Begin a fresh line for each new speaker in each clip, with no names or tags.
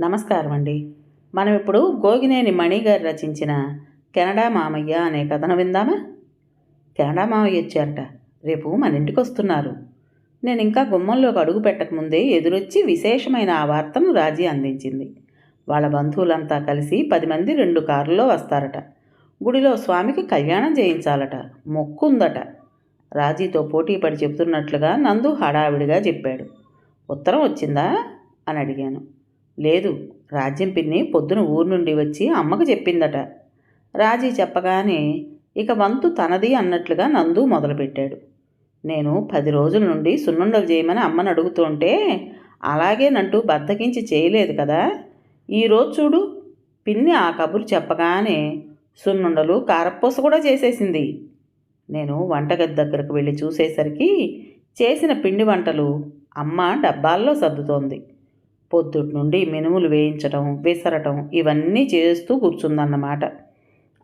నమస్కారం అండి మనం ఇప్పుడు గోగినేని మణి గారు రచించిన కెనడా మామయ్య అనే కథను విందామా? కెనడా మామయ్య వచ్చారట. రేపు మన ఇంటికి వస్తున్నారు నేను ఇంకా గుమ్మంలోకి అడుగు పెట్టకముందే ఎదురొచ్చి విశేషమైన ఆ వార్తను రాజీ అందించింది. వాళ్ళ బంధువులంతా కలిసి పది మంది రెండు కారుల్లో వస్తారట. గుడిలో స్వామికి కళ్యాణం చేయించాలట. మొక్కు ఉందట రాజీతో పోటీ పడి చెబుతున్నట్లుగా నందు హడావిడిగా చెప్పాడు. ఉత్తరం వచ్చిందా? అని అడిగాను. లేదు రాజ్యం పిన్ని పొద్దున ఊరు నుండి వచ్చి అమ్మకు చెప్పిందట. రాజీ చెప్పగానే ఇక వంతు తనది అన్నట్లుగా నందు మొదలుపెట్టాడు. నేను పది రోజుల నుండి సున్నుండలు చేయమని అమ్మని అడుగుతుంటే అలాగేనంటూ బద్దకించి చేయలేదు కదా. ఈరోజు చూడు పిన్ని ఆ కబురు చెప్పగానే సున్నుండలు కారపూస కూడా చేసేసింది. నేను వంటగది దగ్గరకు వెళ్ళి చూసేసరికి చేసిన పిండి వంటలు అమ్మ డబ్బాల్లో సర్దుతోంది. పొద్దుటి నుండి మినుములు వేయించటం విసరటం ఇవన్నీ చేస్తూ కూర్చుందన్నమాట.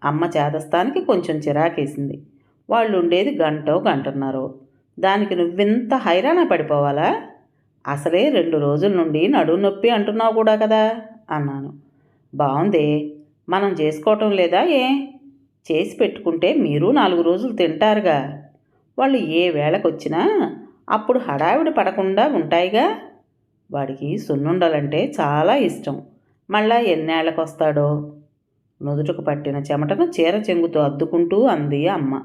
అమ్మ చేతస్థానికి కొంచెం చిరాకేసింది. వాళ్ళు ఉండేది గంటో గంటన్నారు. దానికి నువ్వింత హైరాణ పడిపోవాలా? అసలే రెండు రోజుల నుండి నడుము నొప్పి అంటున్నావు కూడా కదా? అన్నాను. బాగుంది మనం చేసుకోవటం లేదా ఏ? చేసి పెట్టుకుంటే మీరు నాలుగు రోజులు తింటారుగా. వాళ్ళు ఏ వేళకొచ్చినా అప్పుడు హడావిడి పడకుండా ఉంటాయిగా. వాడికి సున్నుండలంటే చాలా ఇష్టం. మళ్ళా ఎన్నేళ్ళకు వస్తాడో నుదుటకు పట్టిన చెమటను చీర చెంగుతో అద్దుకుంటూ అంది అమ్మ.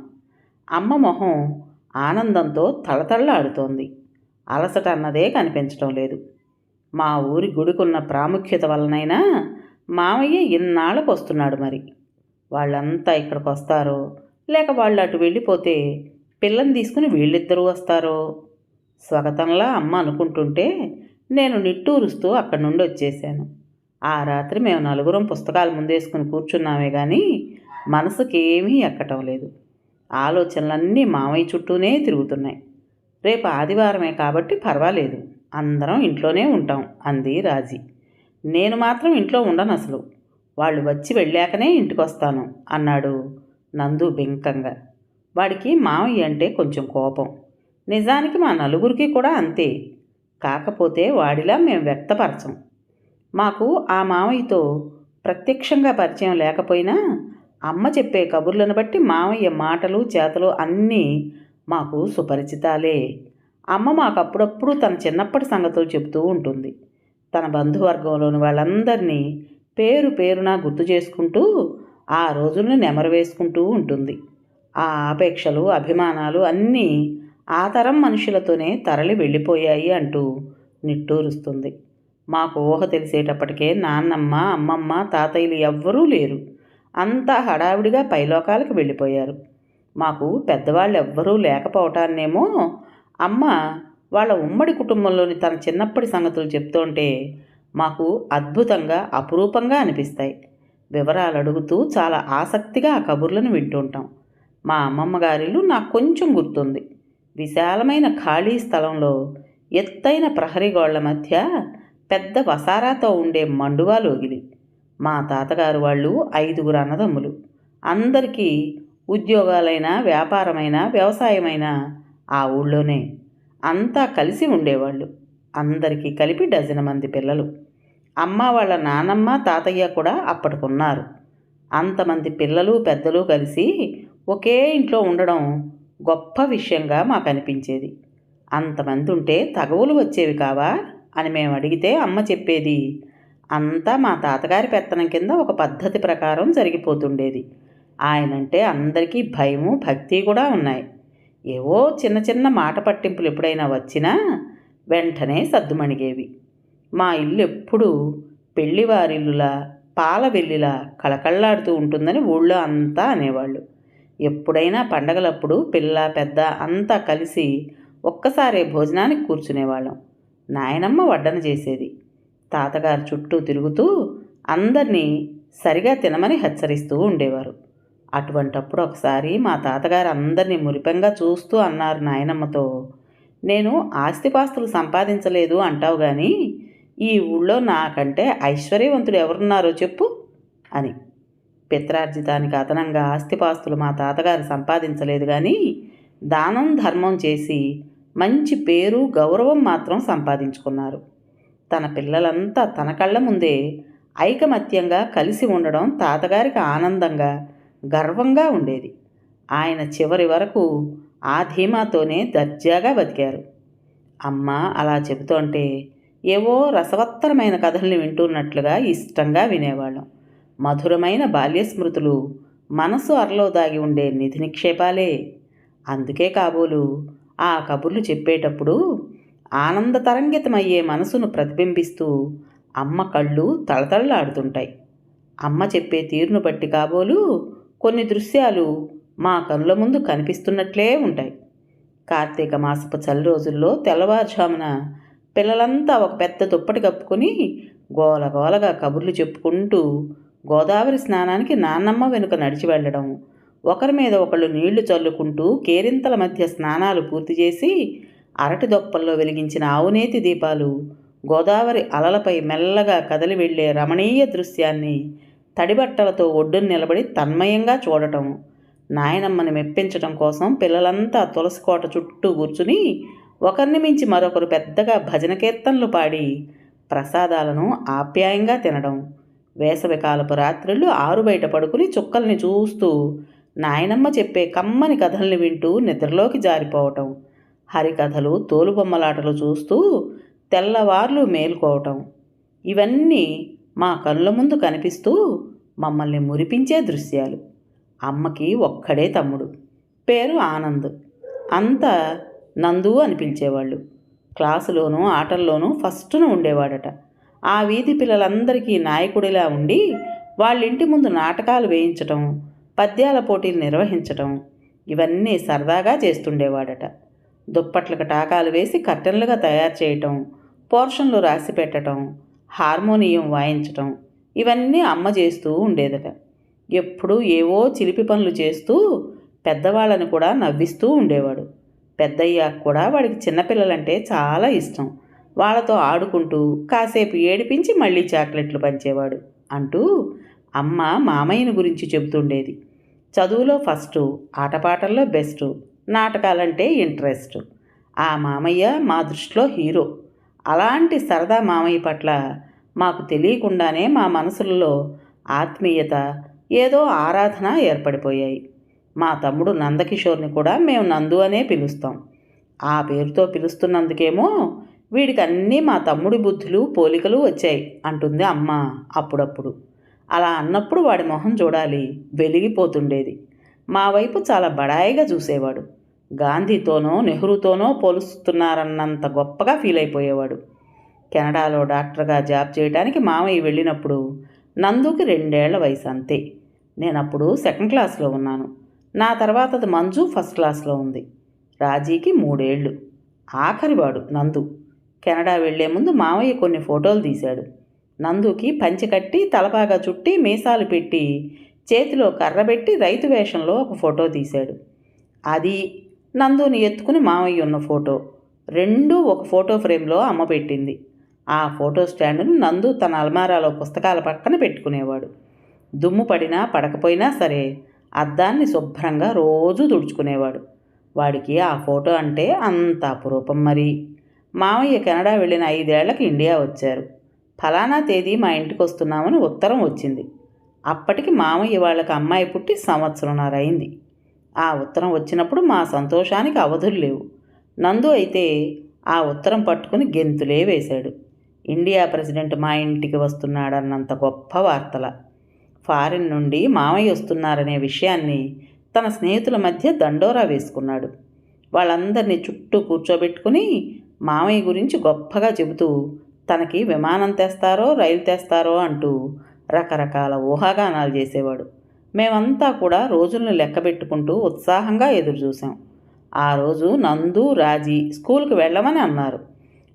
అమ్మ మొహం ఆనందంతో తళతళ్ళాడుతోంది అలసట అన్నదే కనిపించడం లేదు. మా ఊరి గుడికున్న ప్రాముఖ్యత వలనైనా మామయ్య ఇన్నాళ్ళకు వస్తున్నాడు మరి. వాళ్ళంతా ఇక్కడికి వస్తారో లేక వాళ్ళు అటు వెళ్ళిపోతే పిల్లని తీసుకుని వీళ్ళిద్దరూ వస్తారో? స్వగతంలా అమ్మ అనుకుంటుంటే నేను నిట్టూరుస్తూ అక్కడి నుండి వచ్చేసాను. ఆ రాత్రి మేము నలుగురం పుస్తకాలు ముందేసుకుని కూర్చున్నామే కానీ మనసుకేమీ ఎక్కటం లేదు ఆలోచనలన్నీ మామయ్య చుట్టూనే తిరుగుతున్నాయి. రేపు ఆదివారమే కాబట్టి పర్వాలేదు. అందరం ఇంట్లోనే ఉంటాం అంది రాజీ. నేను మాత్రం ఇంట్లో ఉండను అసలు. వాళ్ళు వచ్చి వెళ్ళాకనే ఇంటికి వస్తాను అన్నాడు నందు బెంకంగా. వాడికి మామయ్య అంటే కొంచెం కోపం. నిజానికి మా నలుగురికి కూడా అంతే. కాకపోతే వాడిలా మేము వ్యక్తపరచం. మాకు ఆ మామయ్యతో ప్రత్యక్షంగా పరిచయం లేకపోయినా అమ్మ చెప్పే కబుర్లను బట్టి మామయ్య మాటలు చేతలు అన్నీ మాకు సుపరిచితాలే. అమ్మ మాకు అప్పుడప్పుడు తన చిన్నప్పటి సంగతులు చెబుతూ ఉంటుంది. తన బంధువర్గంలోని వాళ్ళందరినీ పేరు పేరున గుర్తు చేసుకుంటూ ఆ రోజులను నెమరు వేసుకుంటూ ఉంటుంది. ఆ ఆపేక్షలు అభిమానాలు అన్నీ ఆ తరం మనుషులతోనే తరలి వెళ్ళిపోయాయి అంటూ నిట్టూరుస్తుంది. మాకు ఊహ తెలిసేటప్పటికే నాన్నమ్మ అమ్మమ్మ తాతయ్యలు ఎవ్వరూ లేరు. అంతా హడావిడిగా పైలోకాలకు వెళ్ళిపోయారు. మాకు పెద్దవాళ్ళు ఎవ్వరూ లేకపోవటాన్నేమో అమ్మ వాళ్ళ ఉమ్మడి కుటుంబంలోని తన చిన్నప్పటి సంగతులు చెప్తుంటే మాకు అద్భుతంగా అపురూపంగా అనిపిస్తాయి. వివరాలు అడుగుతూ చాలా ఆసక్తిగా ఆ కబుర్లను వింటుంటాం మా అమ్మమ్మ గారిలు నాకు కొంచెం గుర్తుంది. విశాలమైన ఖాళీ స్థలంలో ఎత్తైన ప్రహరీ గోళ్ళ మధ్య పెద్ద వసారాతో ఉండే మండువాలోగిలి మా తాతగారు వాళ్ళు ఐదుగురు అన్నదమ్ములు. అందరికీ ఉద్యోగాలైన వ్యాపారమైన వ్యవసాయమైన ఆ ఊళ్ళోనే అంతా కలిసి ఉండేవాళ్ళు. అందరికీ కలిపి డజన్ మంది పిల్లలు. అమ్మ వాళ్ళ నానమ్మ తాతయ్య కూడా అప్పటికున్నారు. అంతమంది పిల్లలు పెద్దలు కలిసి ఒకే ఇంట్లో ఉండడం గొప్ప విషయంగా మాకు అనిపించేది అంతమంది ఉంటే తగవులు వచ్చేవి కావా? అని మేము అడిగితే అమ్మ చెప్పేది అంతా మా తాతగారి పెత్తనం కింద ఒక పద్ధతి ప్రకారం జరిగిపోతుండేది. ఆయనంటే అందరికీ భయము భక్తి కూడా ఉన్నాయి. ఏవో చిన్న చిన్న మాట పట్టింపులు ఎప్పుడైనా వచ్చినా వెంటనే సద్దుమణిగేవి మా ఇల్లు ఎప్పుడూ పెళ్ళివారిల్లులా పాల వెల్లిలా కళకళ్ళాడుతూ ఉంటుందని ఊళ్ళో అంతా అనేవాళ్ళు. ఎప్పుడైనా పండగలప్పుడు పిల్ల పెద్ద అంతా కలిసి ఒక్కసారే భోజనానికి కూర్చునేవాళ్ళం. నాయనమ్మ వడ్డన చేసేది. తాతగారు చుట్టూ తిరుగుతూ అందరినీ సరిగా తినమని హెచ్చరిస్తూ ఉండేవారు. అటువంటప్పుడు ఒకసారి మా తాతగారు అందరినీ మురిపెంగా చూస్తూ అన్నారు నాయనమ్మతో నేను ఆస్తిపాస్తులు సంపాదించలేదు అంటావు కానీ ఈ ఊళ్ళో నాకంటే ఐశ్వర్యవంతుడు ఎవరున్నారో చెప్పు అని. పిత్రార్జితానికి అదనంగా ఆస్తిపాస్తులు మా తాతగారు సంపాదించలేదు కానీ దానం ధర్మం చేసి మంచి పేరు గౌరవం మాత్రం సంపాదించుకున్నారు. తన పిల్లలంతా తన కళ్ళ ముందే ఐకమత్యంగా కలిసి ఉండడం తాతగారికి ఆనందంగా గర్వంగా ఉండేది. ఆయన చివరి వరకు ఆ ధీమాతోనే దర్జాగా బతికారు. అమ్మ అలా చెబుతుంటే ఏవో రసవత్తరమైన కథల్ని వింటున్నట్లుగా ఇష్టంగా వినేవాళ్ళం. మధురమైన బాల్య స్మృతులు మనసు అరలో దాగి ఉండే నిధి నిక్షేపాలే అందుకే కాబోలు ఆ కబుర్లు చెప్పేటప్పుడు ఆనంద తరంగితమయ్యే మనసును ప్రతిబింబిస్తూ అమ్మ కళ్ళు తళతళలాడుతుంటాయి. అమ్మ చెప్పే తీరును బట్టి కాబోలు కొన్ని దృశ్యాలు మా కనుల ముందు కనిపిస్తున్నట్లే ఉంటాయి. కార్తీక మాసపు చలి రోజుల్లో తెల్లవారుజామున పిల్లలంతా ఒక పెద్ద దుప్పటి కప్పుకొని గోల గోలగా కబుర్లు చెప్పుకుంటూ గోదావరి స్నానానికి నాన్నమ్మ వెనుక నడిచి వెళ్ళడం. ఒకరి మీద ఒకళ్ళు నీళ్ళు చల్లుకుంటూ కేరింతల మధ్య స్నానాలు పూర్తి చేసి అరటి దొప్పల్లో వెలిగించిన ఆవునేతి దీపాలు గోదావరి అలలపై మెల్లగా కదలి వెళ్ళే రమణీయ దృశ్యాన్ని తడిబట్టలతో ఒడ్డున నిలబడి తన్మయంగా చూడటం నాయనమ్మని మెప్పించడం కోసం పిల్లలంతా తులసి కోట చుట్టూ కూర్చుని ఒకరిని మించి మరొకరు పెద్దగా భజన కీర్తనలు పాడి ప్రసాదాలను ఆప్యాయంగా తినడం. వేసవికాలపు రాత్రులు ఆరు బయట పడుకుని చుక్కల్ని చూస్తూ నాయనమ్మ చెప్పే కమ్మని కథల్ని వింటూ నిద్రలోకి జారిపోవటం హరికథలు తోలుబొమ్మలాటలు చూస్తూ తెల్లవార్లు మేలుకోవటం. ఇవన్నీ మా కళ్ళ ముందు కనిపిస్తూ మమ్మల్ని మురిపించే దృశ్యాలు. అమ్మకి ఒక్కడే తమ్ముడు పేరు ఆనంద్. అంతా నందు అని పిలిచేవాళ్ళు క్లాసులోనూ ఆటల్లోనూ ఫస్ట్ను ఉండేవాడట. ఆ వీధి పిల్లలందరికీ నాయకుడిలా ఉండి వాళ్ళింటి ముందు నాటకాలు వేయించటం పద్యాల పోటీలు నిర్వహించటం ఇవన్నీ సరదాగా చేస్తుండేవాడట. దుప్పట్లకు టాకాలు వేసి కట్టెన్లుగా తయారు చేయటం పోర్షన్లు రాసి పెట్టడం హార్మోనియం వాయించటం ఇవన్నీ అమ్మ చేస్తూ ఉండేదట. ఎప్పుడూ ఏవో చిలిపి పనులు చేస్తూ పెద్దవాళ్ళని కూడా నవ్విస్తూ ఉండేవాడు. పెద్దయ్యాక కూడా వాడికి చిన్నపిల్లలంటే చాలా ఇష్టం. వాళ్ళతో ఆడుకుంటూ కాసేపు ఏడిపించి మళ్ళీ చాక్లెట్లు పంచేవాడు అంటూ అమ్మ మామయ్యని గురించి చెబుతుండేది. చదువులో ఫస్ట్ ఆటపాటల్లో బెస్ట్ నాటకాలంటే ఇంట్రెస్ట్. ఆ మామయ్య మా దృష్టిలో హీరో. అలాంటి సరదా మామయ్య పట్ల మాకు తెలియకుండానే మా మనసులలో ఆత్మీయత ఏదో ఆరాధన ఏర్పడిపోయాయి. మా తమ్ముడు నందకిషోర్ని కూడా మేము నందు అనే పిలుస్తాం. ఆ పేరుతో పిలుస్తున్నందుకేమో వీడికన్నీ మా తమ్ముడి బుద్ధులు పోలికలు వచ్చాయి అంటుంది అమ్మ అప్పుడప్పుడు. అలా అన్నప్పుడు వాడి మొహం చూడాలి వెలిగిపోతుండేది. మా వైపు చాలా బడాయిగా చూసేవాడు. గాంధీతోనో నెహ్రూతోనో పోలుస్తున్నారన్నంత గొప్పగా ఫీల్ అయిపోయేవాడు. కెనడాలో డాక్టర్గా జాబ్ చేయడానికి మామయ్య వెళ్ళినప్పుడు నందుకి రెండేళ్ళ వయసు అంతే నేను అప్పుడు సెకండ్ క్లాస్లో ఉన్నాను. నా తర్వాత అది మంజు ఫస్ట్ క్లాస్లో ఉంది. రాజీకి మూడేళ్ళు ఆఖరివాడు నందు. కెనడా వెళ్ళే ముందు మావయ్య కొన్ని ఫోటోలు తీశాడు. నందుకి పంచె కట్టి తలపాగా చుట్టి మీసాలు పెట్టి చేతిలో కర్ర పెట్టి రైతు వేషంలో ఒక ఫోటో తీశాడు. అది నందుని ఎత్తుకుని మావయ్య ఉన్న ఫోటో. రెండూ ఒక ఫోటో ఫ్రేమ్లో అమ్మ పెట్టింది. ఆ ఫోటో స్టాండును నందు తన అల్మారాలో పుస్తకాల పక్కన పెట్టుకునేవాడు. దుమ్ము పడినా పడకపోయినా సరే అద్దాన్ని శుభ్రంగా రోజూ తుడుచుకునేవాడు. వాడికి ఆ ఫోటో అంటే అంత అపురూపం మరి. మామయ్య కెనడా వెళ్ళిన ఐదేళ్ళకు ఇండియా వచ్చారు. ఫలానా తేదీ మా ఇంటికి వస్తున్నామని ఉత్తరం వచ్చింది. అప్పటికి మామయ్య వాళ్ళకి అమ్మాయి పుట్టి సంవత్సరంన్నర అయింది. ఆ ఉత్తరం వచ్చినప్పుడు మా సంతోషానికి అవధులు లేవు. నందు అయితే ఆ ఉత్తరం పట్టుకుని గెంతులే వేశాడు. ఇండియా ప్రెసిడెంట్ మా ఇంటికి వస్తున్నాడన్నంత గొప్ప వార్తల. ఫారిన్ నుండి మామయ్య వస్తున్నారనే విషయాన్ని తన స్నేహితుల మధ్య దండోరా వేసుకున్నాడు. వాళ్ళందరినీ చుట్టూ కూర్చోబెట్టుకుని మామయ్య గురించి గొప్పగా చెబుతూ తనకి విమానం తెస్తారో రైలు తెస్తారో అంటూ రకరకాల ఊహాగానాలు చేసేవాడు. మేమంతా కూడా రోజులను లెక్కబెట్టుకుంటూ ఉత్సాహంగా ఎదురుచూసాం ఆ రోజు నందు రాజీ స్కూల్కి వెళ్ళమని అన్నారు.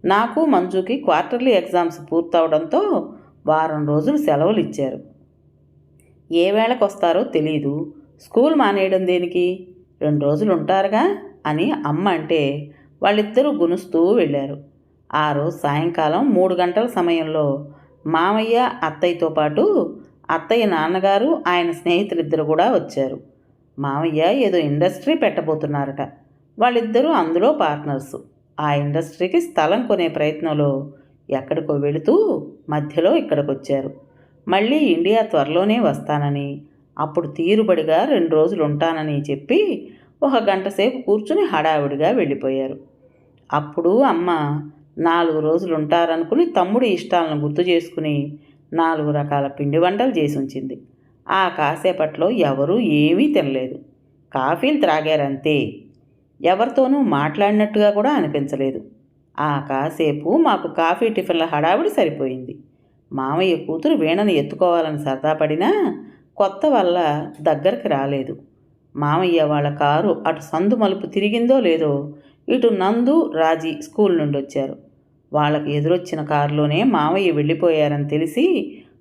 నాకు మంజుకి క్వార్టర్లీ ఎగ్జామ్స్ పూర్తవడంతో వారం రోజులు సెలవులు ఇచ్చారు. ఏ వేళకు వస్తారో తెలీదు. స్కూల్ మానేయడం దేనికి? రెండు రోజులు ఉంటారుగా అని అమ్మ అంటే వాళ్ళిద్దరూ గునుస్తూ వెళ్ళారు. ఆ రోజు సాయంకాలం మూడు గంటల సమయంలో మామయ్య అత్తయ్యతో పాటు అత్తయ్య నాన్నగారు ఆయన స్నేహితులిద్దరు కూడా వచ్చారు. మామయ్య ఏదో ఇండస్ట్రీ పెట్టబోతున్నారట. వాళ్ళిద్దరూ అందులో పార్ట్నర్స్. ఆ ఇండస్ట్రీకి స్థలం కొనే ప్రయత్నంలో ఎక్కడికో వెళుతూ మధ్యలో ఇక్కడికి వచ్చారు మళ్ళీ ఇండియా త్వరలోనే వస్తానని అప్పుడు తీరుబడిగా రెండు రోజులు ఉంటానని చెప్పి ఒక గంట సేపు కూర్చుని హడావిడిగా వెళ్ళిపోయారు. అప్పుడు అమ్మ నాలుగు రోజులు ఉంటారనుకుని తమ్ముడి ఇష్టాలను గుర్తు చేసుకుని నాలుగు రకాల పిండి వంటలు చేసి ఉంచింది ఆ కాసేపట్లో ఎవరూ ఏమీ తినలేదు. కాఫీలు త్రాగారంతే. ఎవరితోనూ మాట్లాడినట్టుగా కూడా అనిపించలేదు. ఆ కాసేపు మాకు కాఫీ టిఫిన్ల హడావిడి సరిపోయింది. మామయ్య కూతురు వీణను ఎత్తుకోవాలని సరదా పడినా కొత్త వల్ల దగ్గరికి రాలేదు. మామయ్య వాళ్ళ కారు అటు సందు మలుపు తిరిగిందో లేదో ఇటు నందు రాజీ స్కూల్ నుండి వచ్చారు వాళ్ళకి ఎదురొచ్చిన కారులోనే మామయ్య వెళ్ళిపోయారని తెలిసి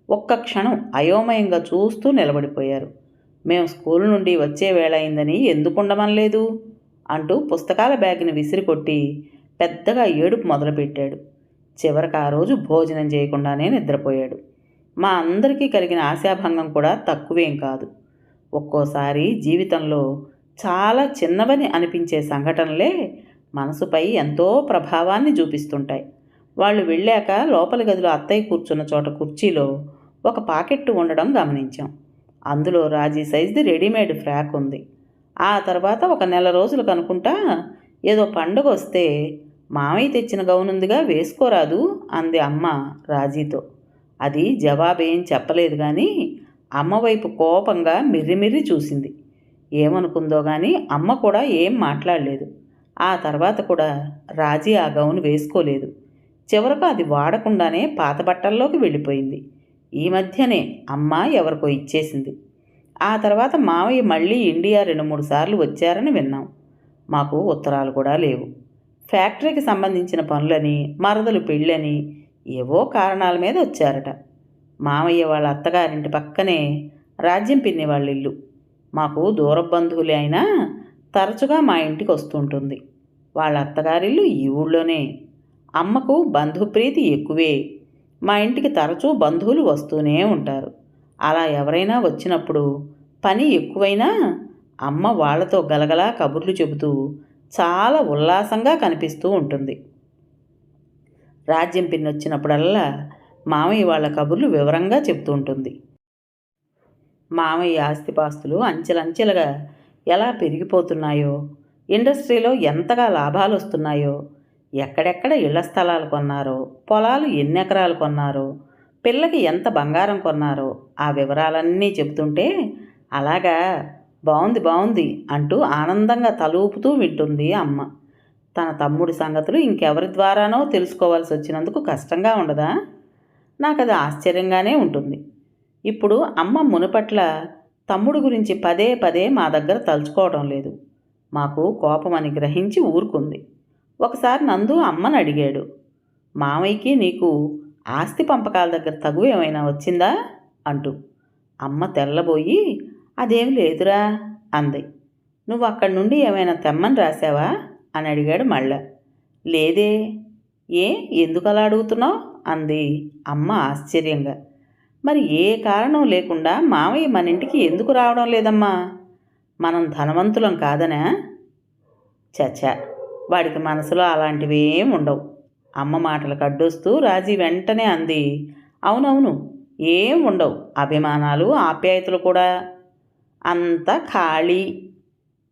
ఒక్క క్షణం అయోమయంగా చూస్తూ నిలబడిపోయారు. మేము స్కూల్ నుండి వచ్చే వేళ అయిందని ఎందుకు ఉండమనలేదు? అంటూ పుస్తకాల బ్యాగ్ని విసిరికొట్టి పెద్దగా ఏడుపు మొదలుపెట్టాడు. చివరికి ఆ రోజు భోజనం చేయకుండానే నిద్రపోయాడు. మా అందరికీ కలిగిన ఆశాభంగం కూడా తక్కువేం కాదు. ఒక్కోసారి జీవితంలో చాలా చిన్నవని అనిపించే సంఘటనలే మనసుపై ఎంతో ప్రభావాన్ని చూపిస్తుంటాయి. వాళ్ళు వెళ్ళాక లోపల గదిలో అత్తయ్య కూర్చున్న చోట కుర్చీలో ఒక పాకెట్టు ఉండడం గమనించాం. అందులో రాజీ సైజ్ది రెడీమేడ్ ఫ్రాక్ ఉంది. ఆ తర్వాత ఒక నెల రోజులు కనుకుంటా ఏదో పండుగ వస్తే మామయ్య తెచ్చిన గౌనుందిగా వేసుకోరాదు అంది అమ్మ రాజీతో. అది జవాబేం చెప్పలేదు కానీ అమ్మవైపు కోపంగా మిర్రిమిర్రి చూసింది. ఏమనుకుందో కానీ అమ్మ కూడా ఏం మాట్లాడలేదు. ఆ తర్వాత కూడా రాజీ ఆ గౌను వేసుకోలేదు. చివరకు అది వాడకుండానే పాత బట్టల్లోకి వెళ్ళిపోయింది. ఈ మధ్యనే అమ్మ ఎవరికో ఇచ్చేసింది. ఆ తర్వాత మావయ్య మళ్ళీ ఇండియా రెండు మూడు సార్లు వచ్చారని విన్నాం. మాకు ఉత్తరాలు కూడా లేవు. ఫ్యాక్టరీకి సంబంధించిన పనులని మరదలు పెళ్ళని ఏవో కారణాల మీద వచ్చారట. మామయ్య వాళ్ళ అత్తగారింటి పక్కనే రాజ్యం పిన్ని వాళ్ళ ఇల్లు మాకు దూర బంధువులే అయినా తరచుగా మా ఇంటికి వస్తుంటుంది. వాళ్ళ అత్తగారిల్లు ఈ ఊళ్ళోనే. అమ్మకు బంధుప్రీతి ఎక్కువే. మా ఇంటికి తరచూ బంధువులు వస్తూనే ఉంటారు. అలా ఎవరైనా వచ్చినప్పుడు పని ఎక్కువైనా అమ్మ వాళ్ళతో గలగలా కబుర్లు చెబుతూ చాలా ఉల్లాసంగా కనిపిస్తూ ఉంటుంది. రాజ్యం పిన్ని వచ్చినప్పుడల్లా మామయ్య వాళ్ళ కబుర్లు వివరంగా చెప్తుంటుంది. మామయ్య ఆస్తిపాస్తులు అంచెలంచెలుగా ఎలా పెరిగిపోతున్నాయో ఇండస్ట్రీలో ఎంతగా లాభాలు వస్తున్నాయో ఎక్కడెక్కడ ఇళ్ళ స్థలాలు కొన్నారో పొలాలు ఎన్ని ఎకరాలు కొన్నారో పిల్లకి ఎంత బంగారం కొన్నారో ఆ వివరాలన్నీ చెబుతుంటే అలాగా బాగుంది బాగుంది అంటూ ఆనందంగా తలూపుతూ వింటుంది అమ్మ. తన తమ్ముడి సంగతులు ఇంకెవరి ద్వారానో తెలుసుకోవాల్సి వచ్చినందుకు కష్టంగా ఉండదా? నాకు అది ఆశ్చర్యంగానే ఉంటుంది. ఇప్పుడు అమ్మ మునుపట్ల తమ్ముడు గురించి పదే పదే మా దగ్గర తలుచుకోవడం లేదు. మాకు కోపమని గ్రహించి ఊరుకుంది. ఒకసారి నందు అమ్మని అడిగాడు. మామయ్యకి నీకు ఆస్తి పంపకాల దగ్గర తగు ఏమైనా వచ్చిందా? అంటూ. అమ్మ తెల్లబోయి అదేం లేదురా అంది. నువ్వు అక్కడి నుండి ఏమైనా తెమ్మని రాసావా? అని అడిగాడు మళ్ళా. లేదే. ఏ? ఎందుకు అలా అడుగుతున్నావు? అంది. అమ్మ ఆశ్చర్యంగా. మరి ఏ కారణం లేకుండా మామయ్య మన ఇంటికి ఎందుకు రావడం లేదమ్మా? మనం ధనవంతులం కాదనా? చచా వాడికి మనసులో అలాంటివేం ఉండవు. అమ్మ మాటలు కడ్డొస్తూ రాజీ వెంటనే అంది. అవునవును ఏం ఉండవు. అభిమానాలు ఆప్యాయతలు కూడా అంతా ఖాళీ.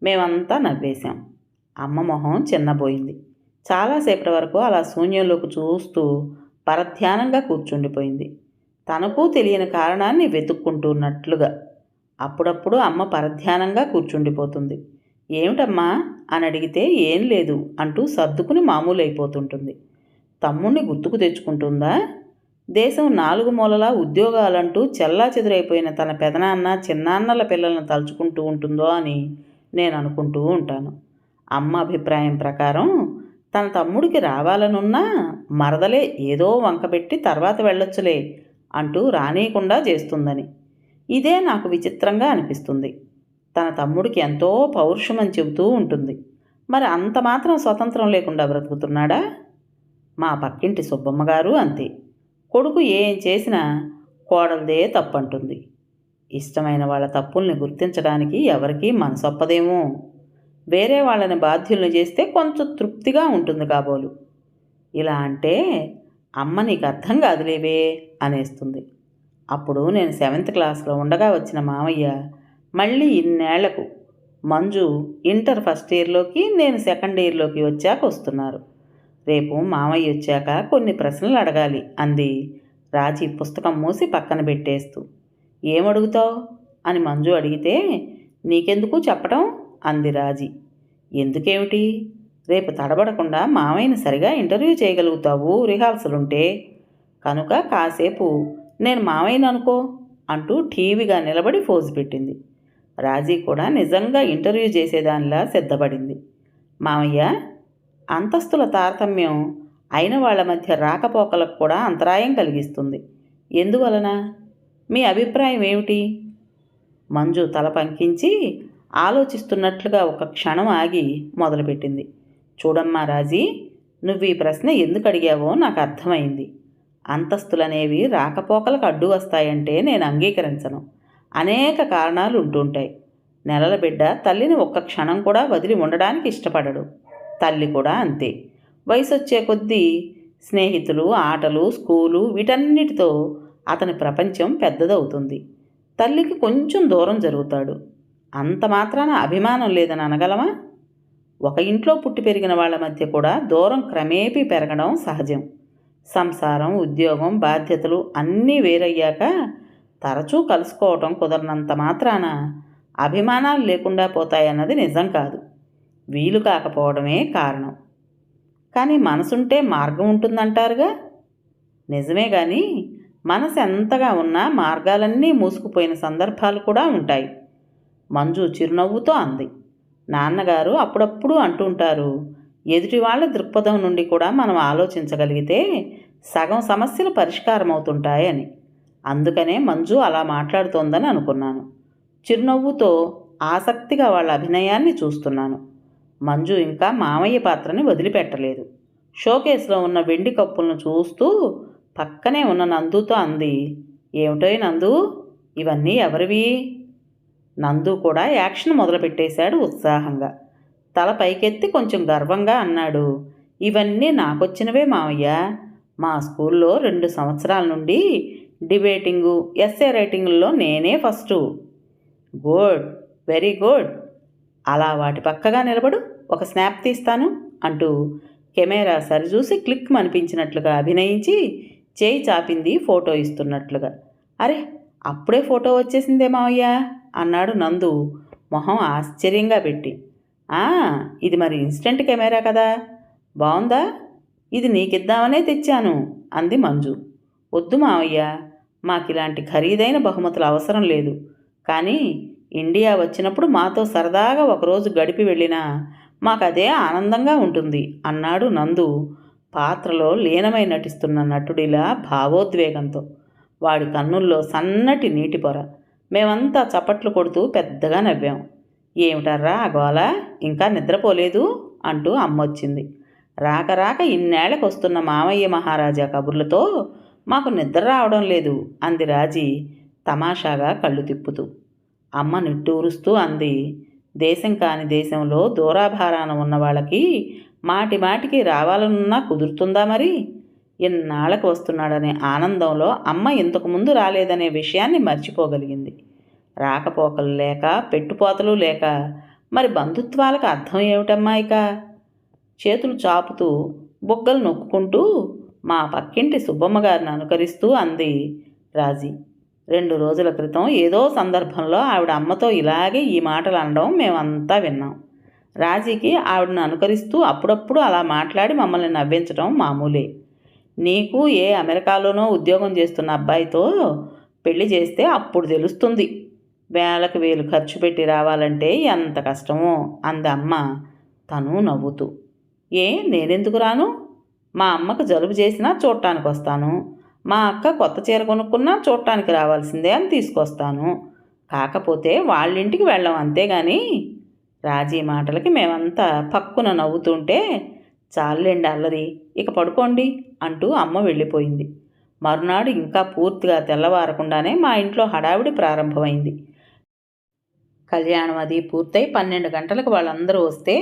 మేమంతా నవ్వేశాం. అమ్మ మొహం చిన్నబోయింది. చాలాసేపటి వరకు అలా శూన్యంలోకి చూస్తూ పరధ్యానంగా కూర్చుండిపోయింది. తనకు తెలియని కారణాన్ని వెతుక్కుంటున్నట్లుగా. అప్పుడప్పుడు అమ్మ పరధ్యానంగా కూర్చుండిపోతుంది. ఏమిటమ్మా? అని అడిగితే ఏం లేదు అంటూ సర్దుకుని మామూలు అయిపోతుంటుంది తమ్ముణ్ణి గుర్తుకు తెచ్చుకుంటుందా? దేశం నాలుగు మూలలా ఉద్యోగాలంటూ చెల్లా చెదురైపోయిన తన పెదనాన్న చిన్నాన్నల పిల్లలను తలుచుకుంటూ ఉంటుందో అని నేను అనుకుంటూ ఉంటాను. అమ్మ అభిప్రాయం ప్రకారం తన తమ్ముడికి రావాలనున్నా మరదలే ఏదో వంకబెట్టి తర్వాత వెళ్ళొచ్చులే అంటూ రానీయకుండా చేస్తుందని. ఇదే నాకు విచిత్రంగా అనిపిస్తుంది. తన తమ్ముడికి ఎంతో పౌరుషమని చెబుతూ ఉంటుంది. మరి అంత మాత్రం స్వతంత్రం లేకుండా బ్రతుకుతున్నాడా? మా పక్కింటి సుబ్బమ్మ గారు అంతే. కొడుకు ఏం చేసినా కోడలదే తప్పంటుంది. ఇష్టమైన వాళ్ళ తప్పుల్ని గుర్తించడానికి ఎవరికీ మనసొప్పదేమో. వేరే వాళ్ళని బాధ్యులను చేస్తే కొంచెం తృప్తిగా ఉంటుంది కాబోలు. ఇలా అంటే అమ్మ నీకు అర్థం కాదులేవే అనేస్తుంది. అప్పుడు నేను సెవెంత్ క్లాస్లో ఉండగా వచ్చిన మామయ్య మళ్ళీ ఇన్నేళ్ళకు మంజు ఇంటర్ ఫస్ట్ ఇయర్లోకి నేను సెకండ్ ఇయర్లోకి వచ్చాక వస్తున్నారు. రేపు మామయ్య వచ్చాక కొన్ని ప్రశ్నలు అడగాలి అంది రాజీ పుస్తకం మూసి పక్కన పెట్టేస్తూ. ఏమడుగుతావు? అని మంజు అడిగితే నీకెందుకు చెప్పటం? అంది రాజీ. ఎందుకేమిటి? రేపు తడబడకుండా మామయ్యని సరిగా ఇంటర్వ్యూ చేయగలుగుతావు రిహార్సలుంటే. కనుక కాసేపు నేను మామయ్యను అనుకో అంటూ టీవీగా నిలబడి ఫోజు పెట్టింది. రాజీ కూడా నిజంగా ఇంటర్వ్యూ చేసేదానిలా సిద్ధపడింది. మామయ్య అంతస్తుల తారతమ్యం అయిన వాళ్ళ మధ్య రాకపోకలకు కూడా అంతరాయం కలిగిస్తుంది. ఎందువలన? మీ అభిప్రాయం ఏమిటి మంజు తల పంకించి ఆలోచిస్తున్నట్లుగా ఒక క్షణం ఆగి మొదలుపెట్టింది. చూడమ్మా రాజీ నువ్వు ఈ ప్రశ్న ఎందుకు అడిగావో నాకు అర్థమైంది. అంతస్తులనేవి రాకపోకలకు అడ్డు వస్తాయంటే నేను అంగీకరించను. అనేక కారణాలు ఉంటుంటాయి. నెలల బిడ్డ తల్లిని ఒక్క క్షణం కూడా వదిలి ఉండడానికి ఇష్టపడడు. తల్లి కూడా అంతే. వయసు వచ్చే కొద్దీ స్నేహితులు ఆటలు స్కూలు వీటన్నిటితో అతని ప్రపంచం పెద్దదవుతుంది. తల్లికి కొంచెం దూరం జరుగుతాడు. అంత మాత్రాన అభిమానం లేదని అనగలమా? ఒక ఇంట్లో పుట్టి పెరిగిన వాళ్ళ మధ్య కూడా దూరం క్రమేపీ పెరగడం సహజం. సంసారం ఉద్యోగం బాధ్యతలు అన్నీ వేరయ్యాక తరచూ కలుసుకోవటం కుదరనంత మాత్రాన అభిమానాలు లేకుండా పోతాయన్నది నిజం కాదు. వీలు కాకపోవడమే కారణం. కానీ మనసుంటే మార్గం ఉంటుందంటారుగా? నిజమే కానీ మనసు ఎంతగా ఉన్నా మార్గాలన్నీ మూసుకుపోయిన సందర్భాలు కూడా ఉంటాయి. మంజు చిరునవ్వుతో అంది. నాన్నగారు అప్పుడప్పుడు అంటుంటారు ఎదుటి వాళ్ళ దృక్పథం నుండి కూడా మనం ఆలోచించగలిగితే సగం సమస్యలు పరిష్కారం అవుతుంటాయని అందుకనే మంజు అలా మాట్లాడుతోందని అనుకున్నాను. చిరునవ్వుతో ఆసక్తిగా వాళ్ళ అభినయాన్ని చూస్తున్నాను. మంజు ఇంకా మామయ్య పాత్రని వదిలిపెట్టలేదు. షోకేస్లో ఉన్న వెండి కప్పులను చూస్తూ పక్కనే ఉన్న నందుతో అంది ఏమిటోయ్ నందు? ఇవన్నీ ఎవరివి? నందు కూడా యాక్షన్ మొదలుపెట్టేశాడు ఉత్సాహంగా. తల పైకెత్తి కొంచెం గర్వంగా అన్నాడు ఇవన్నీ నాకొచ్చినవే మావయ్య. మా స్కూల్లో రెండు సంవత్సరాల నుండి డిబేటింగు ఎస్ఏ రైటింగుల్లో నేనే ఫస్టు. Good very good. అలా వాటి పక్కగా నిలబడు ఒక స్నాప్ తీస్తాను అంటూ కెమెరా సరిచూసి క్లిక్ అనిపించినట్లుగా అభినయించి చేయి చాపింది ఫోటో ఇస్తున్నట్లుగా. అరే అప్పుడే ఫోటో వచ్చేసిందే మావయ్య. అన్నాడు నందు. మొహం ఆశ్చర్యంగా పెట్టి. "ఆ, ఇది మరి ఇన్స్టెంట్ కెమెరా కదా? బాగుందా ఇది నీకిద్దామనే తెచ్చాను అంది మంజు. వద్దు మావయ్య మాకిలాంటి ఖరీదైన బహుమతులు అవసరం లేదు. కానీ ఇండియా వచ్చినప్పుడు మాతో సరదాగా ఒకరోజు గడిపి వెళ్ళినా మాకు అదే ఆనందంగా ఉంటుంది అన్నాడు నందు. పాత్రలో లీనమై నటిస్తున్న నటుడిలా భావోద్వేగంతో. వాడి కన్నుల్లో సన్నటి నీటి పొర మేమంతా చప్పట్లు కొడుతూ పెద్దగా నవ్వాం. ఏమిటర్రా ఆ గోల? ఇంకా నిద్రపోలేదు? అంటూ అమ్మొచ్చింది. రాక రాక ఇన్నేళ్ళకు వస్తున్న మామయ్య మహారాజా కబుర్లతో మాకు నిద్ర రావడం లేదు అంది రాజీ తమాషాగా కళ్ళు తిప్పుతూ. అమ్మ నిట్టూరుస్తూ అంది. దేశం కాని దేశంలో దూరాభారాన ఉన్న వాళ్ళకి మాటి మాటికి రావాలనున్నా కుదురుతుందా మరి? ఇన్నాళ్ళకు వస్తున్నాడనే ఆనందంలో అమ్మ ఇంతకుముందు రాలేదనే విషయాన్ని మర్చిపోగలిగింది. రాకపోకలు లేక పెట్టుపోతలు లేక మరి బంధుత్వాలకు అర్థం ఏమిటమ్మా ఇక? చేతులు చాపుతూ బుగ్గలు నొక్కుంటూ మా పక్కింటి సుబ్బమ్మ గారిని అనుకరిస్తూ అంది రాజీ. రెండు రోజుల క్రితం ఏదో సందర్భంలో ఆవిడ అమ్మతో ఇలాగే ఈ మాటలు అనడం మేమంతా విన్నాం. రాజీకి ఆవిడను అనుకరిస్తూ అప్పుడప్పుడు అలా మాట్లాడి మమ్మల్ని నవ్వించడం మామూలే. నీకు ఏ అమెరికాలోనో ఉద్యోగం చేస్తున్న అబ్బాయితో పెళ్ళి చేస్తే అప్పుడు తెలుస్తుంది. వేలకు వేలు ఖర్చు పెట్టి రావాలంటే ఎంత కష్టమో అంది అమ్మ తను నవ్వుతూ. ఏ నేనెందుకు రాను? మా అమ్మకు జలుబు చేసినా చూడటానికి వస్తాను. మా అక్క కొత్త చీర కొనుక్కున్నా చూడటానికి రావాల్సిందే అని తీసుకొస్తాను. కాకపోతే వాళ్ళింటికి వెళ్ళం అంతేగాని రాజీ మాటలకి మేమంతా పక్కున నవ్వుతుంటే చాలండి అల్లరి ఇక పడుకోండి అంటూ అమ్మ వెళ్ళిపోయింది. మరునాడు ఇంకా పూర్తిగా తెల్లవారకుండానే మా ఇంట్లో హడావిడి ప్రారంభమైంది. కళ్యాణం అది పూర్తయి పన్నెండు గంటలకు వాళ్ళందరూ వస్తే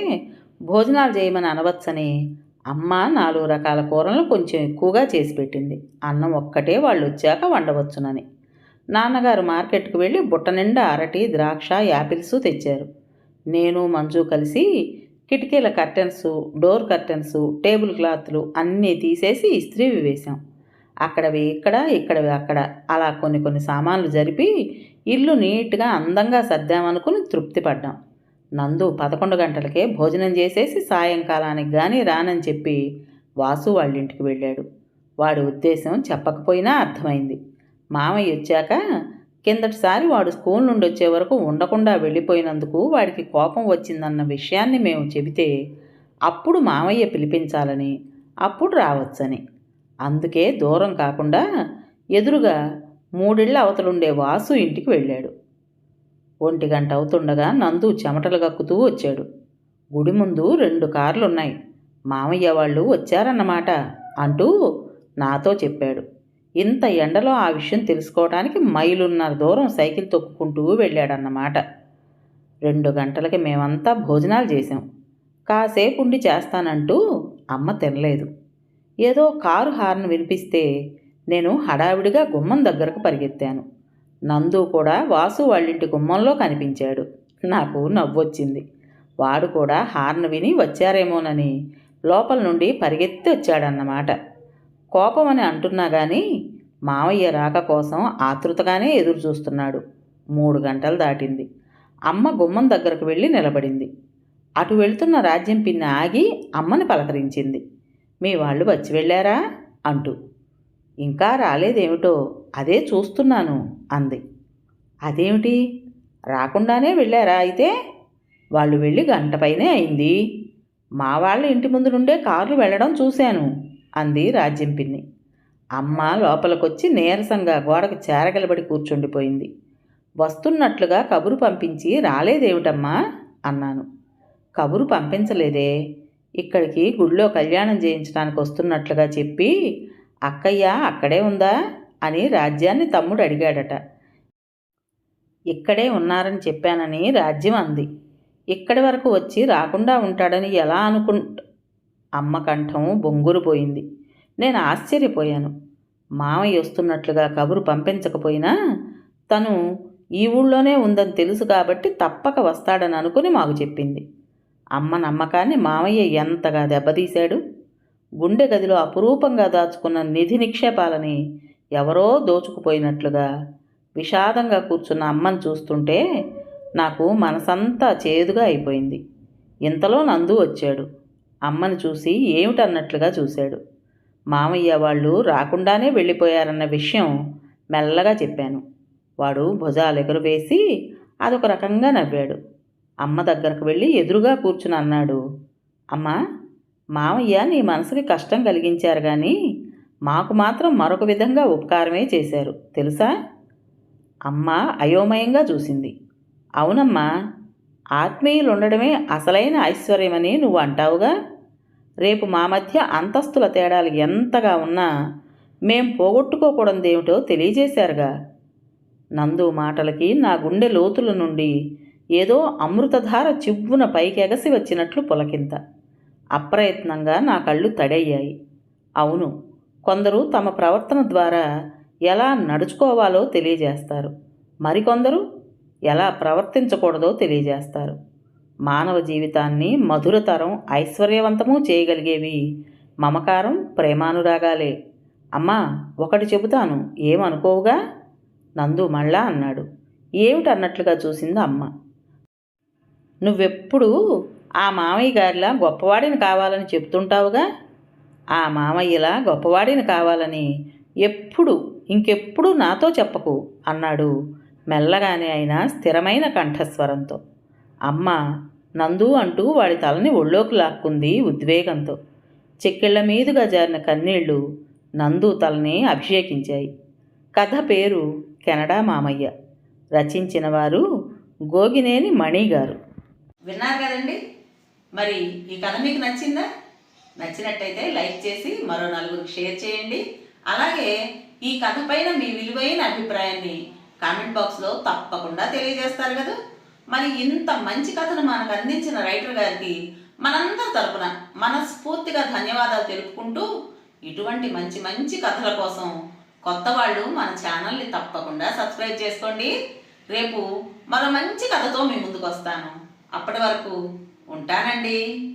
భోజనాలు చేయమని అనవచ్చని అమ్మ నాలుగు రకాల కూరలను కొంచెం ఎక్కువగా చేసి పెట్టింది. అన్నం ఒక్కటే వాళ్ళు వచ్చాక వండవచ్చునని. నాన్నగారు మార్కెట్కు వెళ్ళి బుట్ట నిండా అరటి ద్రాక్ష యాపిల్స్ తెచ్చారు. నేను మంజు కలిసి కిటికీల కర్టెన్స్ డోర్ కర్టెన్స్ టేబుల్ క్లాత్లు అన్నీ తీసేసి ఇస్త్రీవి వేశాం. అక్కడవి ఇక్కడ ఇక్కడవి అక్కడ. అలా కొన్ని కొన్ని సామాన్లు జరిపి ఇల్లు నీట్గా అందంగా సర్దామనుకుని తృప్తి పడ్డాం నందు పదకొండు గంటలకే భోజనం చేసేసి సాయంకాలానికి కానీ రానని చెప్పి వాసు వాళ్ళ ఇంటికి వెళ్ళాడు. వాడి ఉద్దేశం చెప్పకపోయినా అర్థమైంది. మామయ్య వచ్చాక కిందటిసారి వాడు స్కూల్ నుండి వచ్చే వరకు ఉండకుండా వెళ్ళిపోయినందుకు వాడికి కోపం వచ్చిందన్న విషయాన్ని మేము చెబితే అప్పుడు మామయ్య పిలిపించాలని అప్పుడు రావచ్చని. అందుకే దూరం కాకుండా ఎదురుగా మూడిళ్ళ అవతలుండే వాసు ఇంటికి వెళ్ళాడు. ఒంటి గంట అవుతుండగా నందు చెమటలు కక్కుతూ వచ్చాడు. గుడి ముందు రెండు కార్లున్నాయి. మామయ్య వాళ్ళు వచ్చారన్నమాట అంటూ నాతో చెప్పాడు. ఇంత ఎండలో ఆ విషయం తెలుసుకోవడానికి మైలున్నర దూరం సైకిల్ తొక్కుకుంటూ వెళ్ళాడన్నమాట. రెండు గంటలకి మేమంతా భోజనాలు చేసాం కాసేపు ఉండి చేస్తానంటూ అమ్మ తినలేదు. ఏదో కారు హార్న్ వినిపిస్తే నేను హడావిడిగా గుమ్మం దగ్గరకు పరిగెత్తాను. నందు కూడా వాసు వాళ్ళింటి గుమ్మంలో కనిపించాడు. నాకు నవ్వొచ్చింది. వాడు కూడా హార్న్ విని వచ్చారేమోనని లోపల నుండి పరిగెత్తి వచ్చాడన్నమాట. కోపం అని అంటున్నా కానీ మావయ్య రాక కోసం ఆతృతగానే ఎదురు చూస్తున్నాడు. మూడు గంటలు దాటింది. అమ్మ గుమ్మం దగ్గరకు వెళ్ళి నిలబడింది. అటు వెళ్తున్న రాజ్యం పిన్ని ఆగి అమ్మని పలకరించింది. మీ వాళ్ళు వచ్చి వెళ్ళారా? అంటూ. ఇంకా రాలేదేమిటో అదే చూస్తున్నాను అంది. అదేమిటి? రాకుండానే వెళ్ళారా అయితే? వాళ్ళు వెళ్ళి గంట పైనే అయింది. మా వాళ్ళ ఇంటి ముందు నుండే కార్లు వెళ్ళడం చూశాను. అంది రాజ్యం పిన్ని. అమ్మ లోపలికొచ్చి నీరసంగా గోడకు చేరగలబడి కూర్చుండిపోయింది. వస్తున్నట్లుగా కబురు పంపించి రాలేదేమిటమ్మా? అన్నాను. కబురు పంపించలేదే. ఇక్కడికి గుళ్ళో కళ్యాణం చేయించడానికి వస్తున్నట్లుగా చెప్పి అక్కయ్య అక్కడే ఉందా? అని రాజ్యాన్ని తమ్ముడు అడిగాడట. ఇక్కడే ఉన్నారని చెప్పానని రాజ్యం అంది. ఇక్కడి వరకు వచ్చి రాకుండా ఉంటాడని ఎలా అనుకుంటు అమ్మ కంఠం బొంగురు పోయింది. నేను ఆశ్చర్యపోయాను. మామయ్య వస్తున్నట్లుగా కబురు పంపించకపోయినా తను ఈ ఊళ్ళోనే ఉందని తెలుసు కాబట్టి తప్పక వస్తాడని అనుకుని మాకు చెప్పింది. అమ్మ నమ్మకాన్ని మామయ్య ఎంతగా దెబ్బతీశాడు? గుండె గదిలో అపురూపంగా దాచుకున్న నిధి నిక్షేపాలని ఎవరో దోచుకుపోయినట్లుగా విషాదంగా కూర్చున్న అమ్మను చూస్తుంటే నాకు మనసంతా చేదుగా అయిపోయింది. ఇంతలో నందు వచ్చాడు. అమ్మను చూసి ఏమిటన్నట్లుగా చూశాడు. మామయ్య వాళ్ళు రాకుండానే వెళ్ళిపోయారన్న విషయం మెల్లగా చెప్పాను. వాడు భుజాలు ఎగురు వేసి అదొక రకంగా నవ్వాడు. అమ్మ దగ్గరకు వెళ్ళి ఎదురుగా కూర్చుని అన్నాడు అమ్మా మామయ్య నీ మనసుకి కష్టం కలిగించారు కానీ మాకు మాత్రం మరొక విధంగా ఉపకారమే చేశారు. తెలుసా? అమ్మ అయోమయంగా చూసింది. అవునమ్మా ఆత్మీయులు ఉండడమే అసలైన ఐశ్వర్యమని నువ్వు అంటావుగా? రేపు మా మధ్య అంతస్తుల తేడాలు ఎంతగా ఉన్నా మేం పోగొట్టుకోకూడదేమిటో తెలియజేశారుగా. నందు మాటలకి నా గుండె లోతుల నుండి ఏదో అమృతధార చివ్వున పైకెగసి వచ్చినట్లు పులకింత. అప్రయత్నంగా నా కళ్ళు తడయ్యాయి. అవును కొందరు తమ ప్రవర్తన ద్వారా ఎలా నడుచుకోవాలో తెలియజేస్తారు. మరికొందరు ఎలా ప్రవర్తించకూడదో తెలియజేస్తారు. మానవ జీవితాన్ని మధురతరం ఐశ్వర్యవంతము చేయగలిగేవి. మమకారం ప్రేమానురాగాలే. అమ్మా ఒకటి చెబుతాను ఏమనుకోవుగా? నందు మళ్ళా అన్నాడు. ఏమిటన్నట్లుగా చూసింది అమ్మ. నువ్వెప్పుడు ఆ మామయ్య గారిలా గొప్పవాడిని కావాలని చెప్తుంటావుగా ఆ మామయ్యలా గొప్పవాడిని కావాలని ఎప్పుడు ఇంకెప్పుడు నాతో చెప్పకు అన్నాడు మెల్లగానే అయినా స్థిరమైన కంఠస్వరంతో. అమ్మ నందు అంటూ వాడి తలని ఒళ్ళోకి లాక్కుంది ఉద్వేగంతో. చెక్కిళ్ళ మీదుగా జారిన కన్నీళ్ళు నందు తలని అభిషేకించాయి. కథ పేరు కెనడా మామయ్య. రచించిన వారు గోగినేని మణి గారు విన్నారు కదండి? మరి ఈ కథ మీకు నచ్చిందా? నచ్చినట్టయితే లైక్ చేసి మరో నలుగురికి షేర్ చేయండి. అలాగే ఈ కథ పైన మీ విలువైన అభిప్రాయాన్ని కామెంట్ బాక్స్లో తప్పకుండా తెలియజేస్తారు కదా. మరి ఇంత మంచి కథను మనకు అందించిన రైటర్ గారికి మనందరి తరపున మనస్ఫూర్తిగా ధన్యవాదాలు తెలుపుకుంటూ ఇటువంటి మంచి మంచి కథల కోసం కొత్త వాళ్ళు మన ఛానల్ని తప్పకుండా సబ్స్క్రైబ్ చేసుకోండి. రేపు మరో మంచి కథతో మీ ముందుకు వస్తాను. అప్పటి వరకు ఉంటానండి.